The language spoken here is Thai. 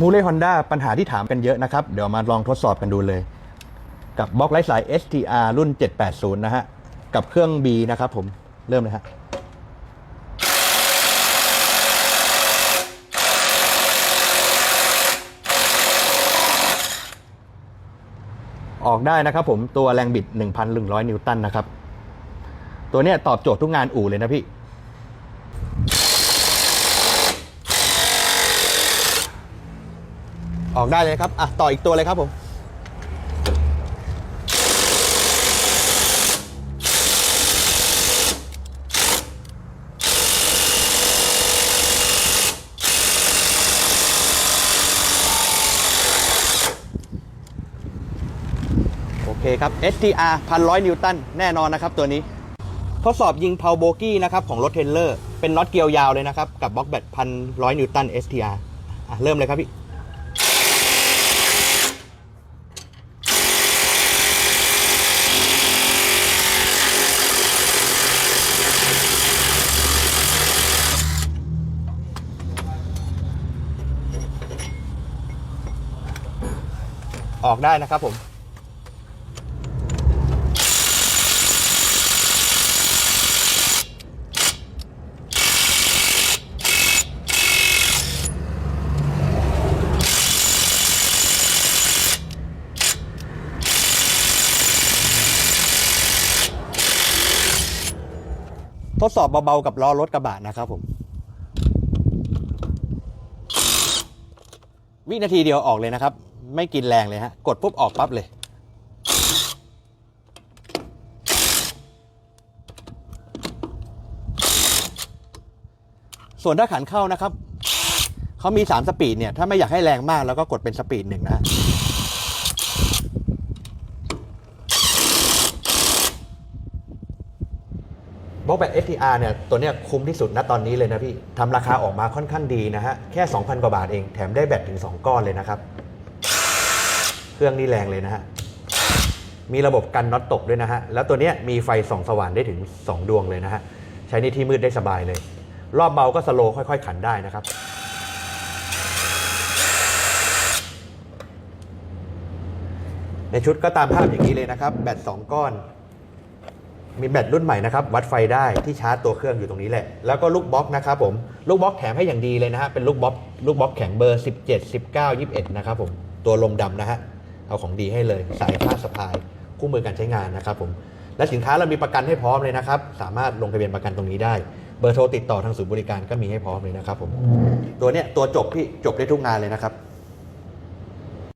มูเล่ฮอนด้าปัญหาที่ถามกันเยอะนะครับ เดี๋ยวมาลองทดสอบกันดูเลย กับบล็อกไร้สาย STR รุ่น 780 นะฮะ กับเครื่อง B นะครับผมเริ่มเลยฮะออกได้นะครับผมตัวแรงบิด 1,100 นิวตันนะครับ ตัวนี้ตอบโจทย์ทุกงานอู่เลยนะพี่ ออกได้เลยครับอะต่ออีกตัวเลยครับผมโอเคครับ STR 1,100 นิวตัน แน่นอนนะครับตัวนี้ ทดสอบยิงเพาโบกี้นะครับของรถเทรลเลอร์ เป็นน็อตเกียวยาวเลยนะครับ กับบล็อกแบต1,100 นิวตัน STR อะเริ่มเลยครับพี่ ออกได้นะครับผมทดสอบเบาๆกับล้อรถกระบะนะครับผม วินาทีเดียวออกเลยนะครับ ไม่กินแรงเลยฮะ กดปุ๊บออกปั๊บเลย ส่วนถ้าขันเข้านะครับ เขามี 3 สปีดเนี่ย ถ้าไม่อยากให้แรงมากแล้วก็กดเป็นสปีดหนึ่งนะบล็อกแบต STR เนี่ย ตัวเนี้ยคุ้มที่สุดณตอนนี้เลยนะพี่ ทำราคาออกมาค่อนข้างดีนะฮะ แค่ 2,000 กว่าบาทเอง แถมได้แบตถึง 2 ก้อนเลยนะครับ เครื่องนี่แรงเลยนะฮะ มีระบบกันน็อตตกด้วยนะฮะ แล้วตัวนี้มีไฟส่องสว่างได้ถึง 2 ดวงเลยนะฮะ ใช้ในที่มืดได้สบายเลย รอบเบาก็สโลว์ค่อย ๆ ขันได้นะครับในชุดก็ตามภาพอย่างนี้เลยนะครับ แบต 2 ก้อน มีแบตรุ่นใหม่นะครับ วัดไฟได้ที่ชาร์จตัวเครื่องอยู่ตรงนี้แหละ แล้วก็ลูกบล็อกนะครับผม ลูกบล็อกแถมให้อย่างดีเลยนะฮะ เป็นลูกบล็อกลูกบล็อกแข็งเบอร์ 17 19 21 นะครับผม ตัวลมดำนะฮะ เอาของดีให้เลย สายผ้าสะพาย คู่มือการใช้งานนะครับผมและสินค้าเรามีประกันให้พร้อมเลยนะครับ สามารถลงทะเบียนประกันตรงนี้ได้ เบอร์โทรติดต่อทางศูนย์บริการก็มีให้พร้อมเลยนะครับผมตัวเนี้ยตัวจบพี่จบได้ทุกงานเลยนะครับ